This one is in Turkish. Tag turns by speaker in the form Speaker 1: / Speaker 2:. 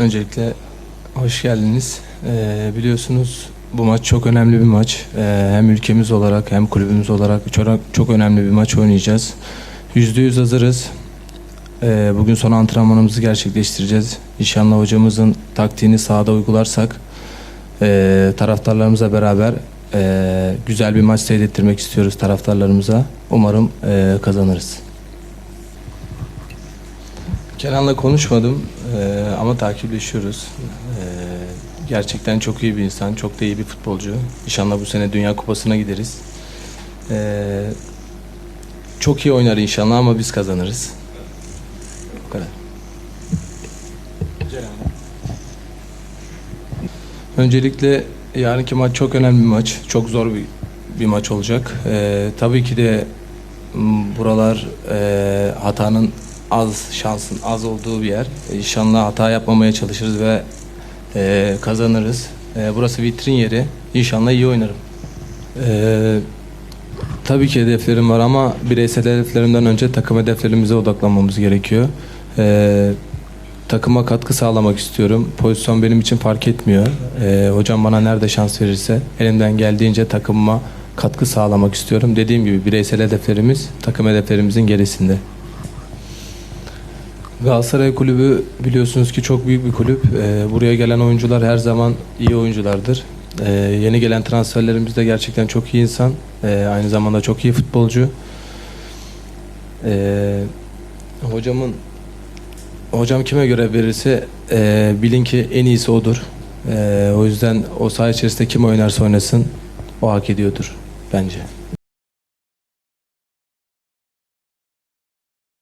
Speaker 1: Öncelikle hoş geldiniz. Ee, biliyorsunuz bu maç çok önemli bir maç. Ee, hem ülkemiz olarak hem kulübümüz olarak çok, çok önemli bir maç oynayacağız. Yüzde yüz hazırız. Ee, bugün son antrenmanımızı gerçekleştireceğiz. İnşallah hocamızın taktiğini sahada uygularsak e, taraftarlarımızla beraber e, güzel bir maç seyrettirmek istiyoruz taraftarlarımıza. Umarım e, kazanırız. Kenan'la konuşmadım eee, ama takipleşiyoruz. Eee, gerçekten çok iyi bir insan, çok da iyi bir futbolcu. İnşallah bu sene Dünya Kupası'na gideriz. Eee, çok iyi oynar inşallah ama biz kazanırız. Bu kadar. Öncelikle yarınki maç çok önemli bir maç. Çok zor bir, bir maç olacak. Eee, tabii ki de buralar eee, hatanın az şansın az olduğu bir yer. İnşallah hata yapmamaya çalışırız ve eee, kazanırız. Eee, burası vitrin yeri. İnşallah iyi oynarım. Eee, tabii ki hedeflerim var ama bireysel hedeflerimden önce takım hedeflerimize odaklanmamız gerekiyor. Eee, takıma katkı sağlamak istiyorum. Pozisyon benim için fark etmiyor. Eee, hocam bana nerede şans verirse elimden geldiğince takımıma katkı sağlamak istiyorum. Dediğim gibi bireysel hedeflerimiz takım hedeflerimizin gerisinde. Galatasaray Kulübü biliyorsunuz ki çok büyük bir kulüp. Ee, buraya gelen oyuncular her zaman iyi oyunculardır. Ee, yeni gelen transferlerimiz de gerçekten çok iyi insan. Ee, aynı zamanda çok iyi futbolcu. Ee, hocamın hocam kime göre verirse e, bilin ki en iyisi odur. Ee, o yüzden o saha içerisinde kim oynarsa oynasın o hak ediyordur bence.